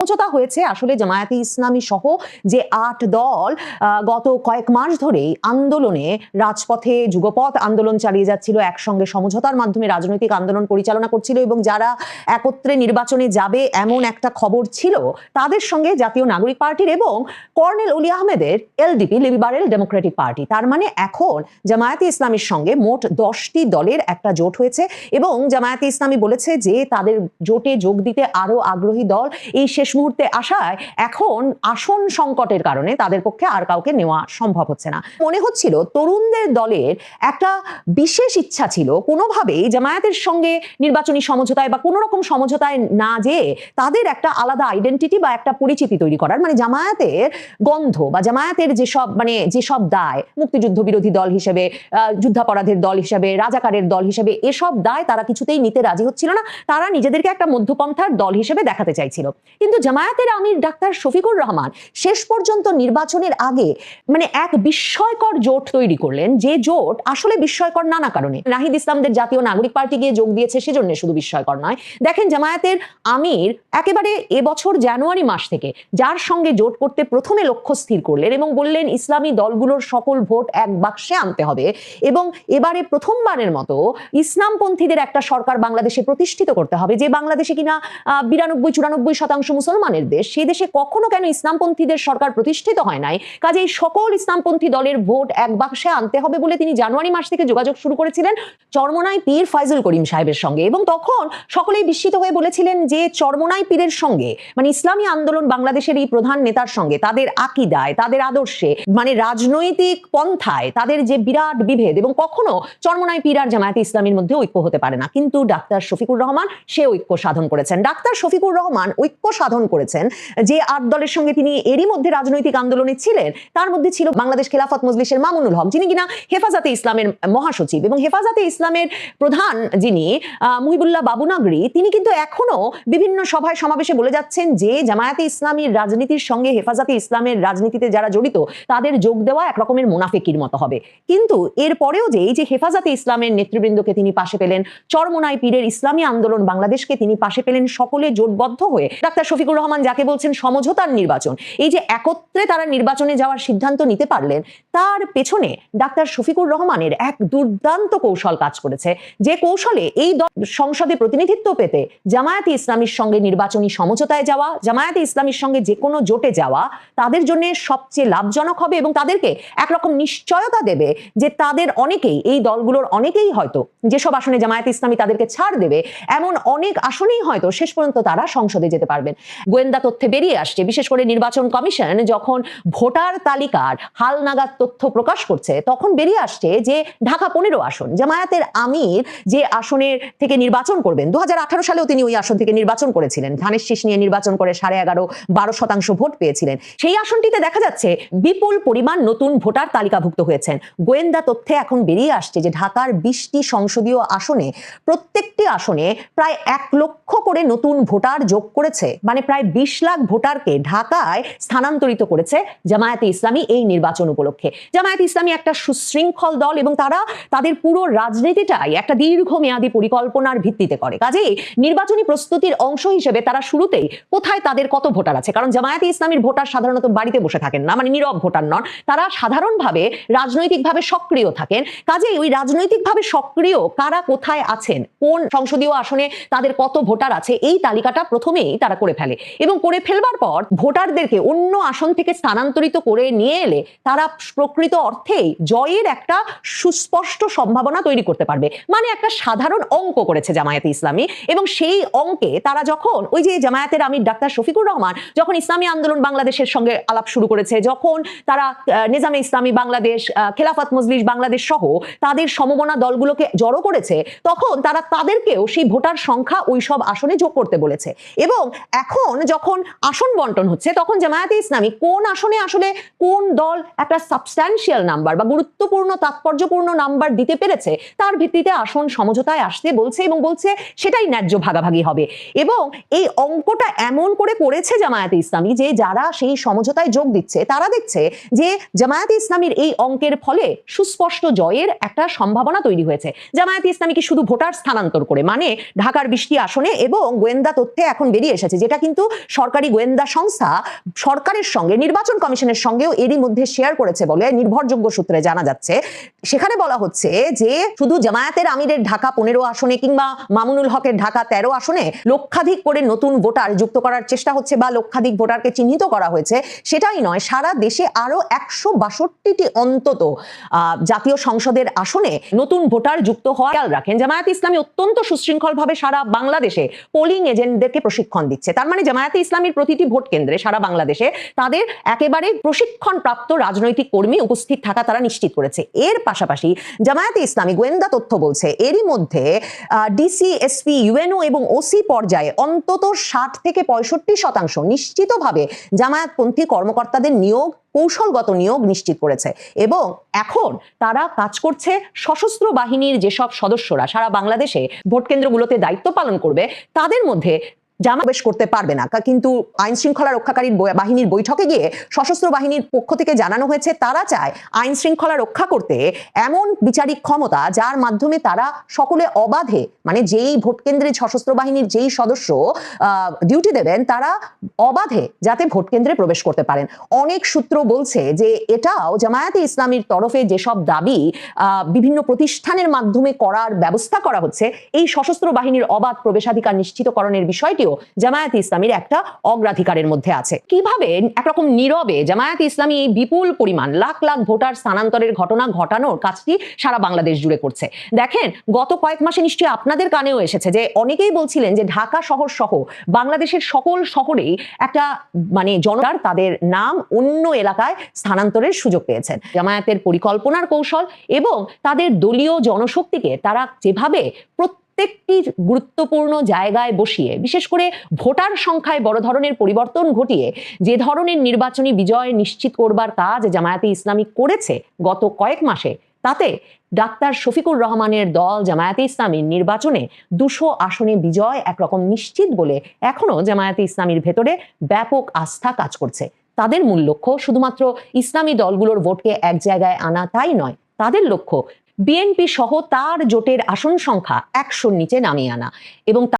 সমঝোতা হয়েছে আসলে জামায়াতে ইসলামী সহ যে আট দল গত কয়েক মাস ধরেই আন্দোলনে রাজপথে যুগপথ আন্দোলন চালিয়ে যাচ্ছিল, একসঙ্গে সমঝোতার মাধ্যমে রাজনৈতিক আন্দোলন পরিচালনা করছিল এবং যারা একত্রে নির্বাচনে যাবে এমন একটা খবর ছিল, তাদের সঙ্গে জাতীয় নাগরিক পার্টির এবং কর্নেল অলি আহমেদের এলডিপি লিবারেল ডেমোক্রেটিক পার্টি। তার মানে এখন জামায়াতে ইসলামীর সঙ্গে মোট দশটি দলের একটা জোট হয়েছে এবং জামায়াতে ইসলামী বলেছে যে তাদের জোটে যোগ দিতে আরও আগ্রহী দল এই শেষ মুহূর্তে আসায় এখন আসন সংকটের কারণে তাদের পক্ষে আর কাউকে নেওয়া সম্ভব হচ্ছে না। মনে হচ্ছিল তরুণদের দলের একটা বিশেষ ইচ্ছা ছিল, কোনোভাবেই জামায়াতের সঙ্গে নির্বাচনী সমঝোতায় বা কোনো রকম সমঝোতায় না যেয়ে তাদের একটা আলাদা আইডেন্টিটি বা একটা পরিচিতি তৈরি করার মানে জামায়াতের গন্ধ বা জামায়াতের যেসব মানে যেসব দায়, মুক্তিযুদ্ধ বিরোধী দল হিসেবে যুদ্ধাপরাধের দল হিসেবে, রাজাকারের দল হিসেবে, এসব দায় তারা কিছুতেই নিতে রাজি হচ্ছিল না। তারা নিজেদেরকে একটা মধ্যপন্থার দল হিসেবে দেখাতে চাইছিল। কিন্তু জামায়াতের আমির ডাক্তার শফিকুর রহমান শেষ পর্যন্ত নির্বাচনের আগে মানে এক বিস্ময়কর জোট তৈরি করলেন, যে জোট আসলে বিস্ময়কর নানা কারণে। নাহিদ ইসলামদের জাতীয় নাগরিক পার্টি গিয়ে যোগ দিয়েছে, সেজন্য শুধু বিস্ময়কর নয়। দেখেন, জামায়াতের আমির একেবারে এবছর জানুয়ারি মাস থেকে যার সঙ্গে জোট করতে প্রথমে লক্ষ্য স্থির করলেন এবং বললেন, ইসলামী দলগুলোর সকল ভোট এক বাক্সে আনতে হবে। এবং এবারে প্রথমবারের মতো ইসলামপন্থীদের একটা সরকার বাংলাদেশে প্রতিষ্ঠিত করতে হবে, যে বাংলাদেশে কিনা বিরানব্বই চুরানব্বই শতাংশ মুসলমানের দেশ, সেই দেশে কখনো কেন ইসলামপন্থীদের সরকার প্রতিষ্ঠিত হয় নাই? কাজে এই সকল ইসলামপন্থী দলের ভোট এক বাক্সে আনতে হবে বলে তিনি জানুয়ারি মাস থেকে যোগাযোগ শুরু করেছিলেন চরমনাই পীর ফাইজুল করিম সাহেবের সঙ্গে। এবং তখন সকলেই বিস্মিত হয়ে বলেছিলেন যে চরমনাই পীরের সঙ্গে মানে ইসলামী আন্দোলন বাংলাদেশের এই প্রধান নেতার সঙ্গে, তাদের আকিদায়, তাদের আদর্শে মানে রাজনৈতিক পন্থায়, তাদের যে বিরাট বিভেদ, এবং কখনো চরমনাই পীর আর জামায়াতে ইসলামীর মধ্যে ঐক্য হতে পারে না। কিন্তু ডাক্তার শফিকুর রহমান, সে ঐক্য সাধন করেছেন। ডাক্তার শফিকুর রহমান ঐক্য সাধন করেছেন, যে আট দলের সঙ্গে তিনি এরই মধ্যে রাজনৈতিক আন্দোলনে ছিলেন, তার মধ্যে ছিল বাংলাদেশ খেলাফত মজলিসের মামুনুল হক, যিনি কিনা হেফাজতে ইসলামের মহাসচিব এবং হেফাজতে ইসলামের প্রধান যিনি মুহিবুল্লাহ বাবুনাগরি, তিনি কিন্তু এখনও বিভিন্ন সভায় সমাবেশে বলে যাচ্ছেন যে জামায়াতে ইসলামীর রাজনীতির সঙ্গে হেফাজতে ইসলামের রাজনীতিতে যারা জড়িত, তাদের যোগ দেওয়া এক রকমের মুনাফেকির মতো হবে। কিন্তু এরপরেও যে এই যে হেফাজতে ইসলামের নেতৃবৃন্দকে তিনি পাশে পেলেন, চরমোনাই পীরের ইসলামী আন্দোলন বাংলাদেশকে তিনি পাশে পেলেন, সকলে জোটবদ্ধ হয়ে, ডাক্তার শফিকুর রহমান যাকে বলছেন সমঝোতার নির্বাচন, এই যে একত্রে তারা নির্বাচনে যাওয়ার সিদ্ধান্ত নিতে পারলেন, তার পেছনে ডাক্তার শফিকুর রহমানের এক দুর্দান্ত কৌশল কাজ করেছে। যে কৌশলে এই সংসদে প্রতিনিধিত্ব পেতে জামায়াতে ইসলামীর সঙ্গে নির্বাচনী সমঝোতায় যাওয়া, জামায়াতে ইসলামীর সঙ্গে যে কোনো জোটে যাওয়া, তাদের জন্য সবচেয়ে লাভজনক হবে এবং তাদেরকে একরকম নিশ্চয়তা দেবে যে তাদের অনেকেই, এই দলগুলোর অনেকেই হয়তো যেসব আসনে জামায়াতে ইসলামী তাদেরকে ছাড় দেবে, এমন অনেক আসনেই হয়তো শেষ পর্যন্ত তারা সংসদে যেতে পারবেন। গোয়েন্দা তথ্যে বেরিয়ে আসছে। বিশেষ করে নির্বাচন কমিশন যখন ভোটার তালিকার হালনাগাদ তথ্য প্রকাশ করছে, তখন বেরিয়ে আসছে যে ঢাকা পনেরো আসন, জামায়াতের আমির যে আসনের থেকে নির্বাচন করবেন দু সালেও তিনি ওই আসন থেকে নির্বাচন করেছিলেন। ধানের শীষ নিয়ে নির্বাচন করে সাড়ে এগারো, বারো শতাংশ ভোট পেয়েছিলেন। সেই আসনটিতে দেখা যাচ্ছে বিপুল পরিমাণ নতুন ভোটার তালিকাভুক্ত হয়েছেন। গোয়েন্দা তথ্যে এখন বেরিয়ে আসছে যে ঢাকার বিশটি সংসদীয় আসনে প্রত্যেকটি আসনে প্রায় এক লক্ষ করে নতুন ভোটার যোগ করেছে। মানে প্রায় বিশ লাখ ভোটারকে ঢাকায় স্থানান্তরিত করেছে জামায়াতে ইসলামী এই নির্বাচন উপলক্ষে। জামায়াতে ইসলামী একটা সুশৃঙ্খল দল এবং তারা তাদের পুরো রাজনীতিটাই একটা দীর্ঘমেয়াদী পরিকল্পনার ভিত্তিতে করে। কাজেই নির্বাচনী প্রস্তুতির অংশ হিসেবে তারা শুরুতেই কোথায় তাদের কত ভোটার আছে? কারণ জামায়াতে ইসলামীর ভোটার সাধারণত বাড়িতে বসে থাকেন না মানে নীরব ভোটার নন। তারা সাধারণভাবে রাজনৈতিকভাবে সক্রিয় থাকেন। কাজেই ওই রাজনৈতিকভাবে সক্রিয় কারা কোথায় আছেন, কোন সংসদীয় আসনে তাদের কত ভোটার আছে, এই তালিকাটা প্রথমেই তারা করে ফেলে। এবং করে ফেলবার পর ভোটারদেরকে অন্য আসন থেকে স্থানান্তরিত করে নিয়ে এলে তারা প্রকৃত অর্থেই জয়ের একটা সুস্পষ্ট সম্ভাবনা তৈরি করতে পারবে। মানে একটা সাধারণ অঙ্ক করেছে জামায়াতে ইসলামী এবং সেই অঙ্কে তারা যখন, ওই যে জামায়াতের আমির ডাক্তার শফিকুর রহমান যখন ইসলামী আন্দোলন বাংলাদেশের সঙ্গে আলাপ শুরু করেছে, যখন তারা নিজামে ইসলামী বাংলাদেশ খেলাফত মজলিস বাংলাদেশ সহ তাদের সমমনা দলগুলোকে জড়ো করেছে, তখন তারা তাদেরকেও সেই ভোটার সংখ্যা ওই সব আসনে যোগ করতে বলেছে। এবং এখন যখন আসন বন্টন হচ্ছে, তখন জামায়াতে ইসলামী কোন আসনে আসলে কোন দল একটা সাবস্ট্যান্সিয়াল নাম্বার বা গুরুত্বপূর্ণ, তাৎপর্যপূর্ণ নাম্বার দিতে পেরেছে, তার ভিত্তিতে আসন সমঝোতায় আসতে বলছে এবং বলছে সেটাই ন্যায্য ভাগাভাগি হবে। এবং এই অঙ্কটা এমন করে করেছে জামায়াতে ইসলামী যে যারা সেই সমঝোতায় যোগ দিচ্ছে, তারা দেখছে যে জামায়াতে ইসলামীর এই অঙ্কের ফলে সুস্পষ্ট জয়ের একটা সম্ভাবনা তৈরি হয়েছে। জামায়াতে ইসলামী কি শুধু ভোটার স্থানান্তর করে মানে ঢাকার বৃষ্টি আসনে এবং গোয়েন্দা তথ্যে এখন বেরিয়ে এসেছে, যেটা কিন্তু সরকারি গোয়েন্দা সংস্থা সরকারের সঙ্গে, নির্বাচন কমিশনের সঙ্গেও এরই মধ্যে শেয়ার করেছে বলে নির্ভরযোগ্য সূত্রে জানা যাচ্ছে। সেখানে বলা হচ্ছে যে, শুধু জামায়াতের আমিরের ঢাকা পনেরো আসনে কিংবা মামুনুল হকের ঢাকা তেরো আসনে লক্ষাধিক করে নতুন ভোটার যুক্ত করার চেষ্টা হচ্ছে বা লক্ষাধিক ভোটারকে চিহ্নিত করা হয়েছে, সেটাই নয়, সারা দেশে আরও একশো বাষট্টিটি অন্তত জাতীয় সংসদের আসনে নতুন ভোটার যুক্ত হওয়ার খেয়াল রাখেন। জামায়াত ইসলামী অত্যন্ত সুশৃঙ্খলভাবে সারা বাংলাদেশে পোলিং এজেন্টদেরকে প্রশিক্ষণ দিচ্ছে। তার মানে জামায়াতে ইসলামীর প্রতিটি ভোট কেন্দ্রে সারা বাংলাদেশে তাদের একেবারে প্রশিক্ষণ প্রাপ্ত রাজনৈতিক কর্মী উপস্থিত থাকা তারা নিশ্চিত করেছে। এর পাশাপাশি জামায়াতে ইসলামী গোয়েন্দা তথ্য বলছে, এরই মধ্যে ডিসি, এসপি, ইউএনও এবং ওসি পর্যায়ে অন্তত ষাট থেকে পঁয়ষট্টি শতাংশ নিশ্চিতভাবে জামায়াতপন্থী কর্মকর্তাদের নিয়োগ, কৌশলগত নিয়োগ নিশ্চিত করেছে এবং এখন তারা কাজ করছে সশস্ত্র বাহিনীর যেসব সদস্যরা সারা বাংলাদেশে ভোট কেন্দ্রগুলোতে দায়িত্ব পালন করবে, তাদের মধ্যে জামা বেশ করতে পারবে না। কিন্তু আইন শৃঙ্খলা রক্ষাকারী বই- বাহিনীর বৈঠকে গিয়ে সশস্ত্র বাহিনীর পক্ষ থেকে জানানো হয়েছে, তারা চায় আইন শৃঙ্খলা রক্ষা করতে এমন বিচারিক ক্ষমতা যার মাধ্যমে তারা সকলে অবাধে মানে যেই ভোট কেন্দ্রে সশস্ত্র বাহিনীর যেই সদস্য ডিউটি দেবেন, তারা অবাধে যাতে ভোট কেন্দ্রে প্রবেশ করতে পারেন। অনেক সূত্র বলছে যে এটাও জামায়াতে ইসলামীর তরফে যেসব দাবি বিভিন্ন প্রতিষ্ঠানের মাধ্যমে করার ব্যবস্থা করা হচ্ছে, এই সশস্ত্র বাহিনীর অবাধ প্রবেশাধিকার নিশ্চিতকরণের বিষয়টিও জামায়াতে ইসলামীর একটা অগ্রাধিকারের মধ্যে আছে। কীভাবে একরকম নীরবে জামায়াতে ইসলামী এই বিপুল পরিমাণ, লাখ লাখ ভোটার স্থানান্তরের ঘটনা ঘটানোর কাজটি সারা বাংলাদেশ জুড়ে করছে। দেখেন, গত কয়েক মাসে নিশ্চয়ই আপনাদের কানেও এসেছে যে অনেকেই বলছিলেন যে ঢাকা শহর সহ বাংলাদেশের সকল শহরেই একটা মানে জনতার তাদের নাম অন্য এলাকায় স্থানান্তরের সুযোগ পেয়েছেন। জামায়াতের পরিকল্পনার কৌশল এবং তাদের দলীয় জনশক্তিকে তারা যেভাবে প্রত্যেকটি গুরুত্বপূর্ণ জায়গায় বসিয়ে, বিশেষ করে ভোটার সংখ্যায় বড় ধরনের পরিবর্তন ঘটিয়ে, যে ধরনের নির্বাচনী বিজয় নিশ্চিত করবার কাজ জামায়াতে ইসলামী করেছে গত কয়েক মাসে, তাতে ডাক্তার শফিকুর রহমানের দল জামায়াতে ইসলামীর নির্বাচনে দুশো আসনে বিজয় একরকম নিশ্চিত বলে এখনও জামায়াতে ইসলামীর ভেতরে ব্যাপক আস্থা কাজ করছে। তাদের মূল লক্ষ্য শুধুমাত্র ইসলামী দলগুলোর ভোটকে এক জায়গায় আনা তাই নয়, তাদের লক্ষ্য বিএনপি সহ তার জোটের আসন সংখ্যা একশোর নিচে নামিয়ে আনা এবং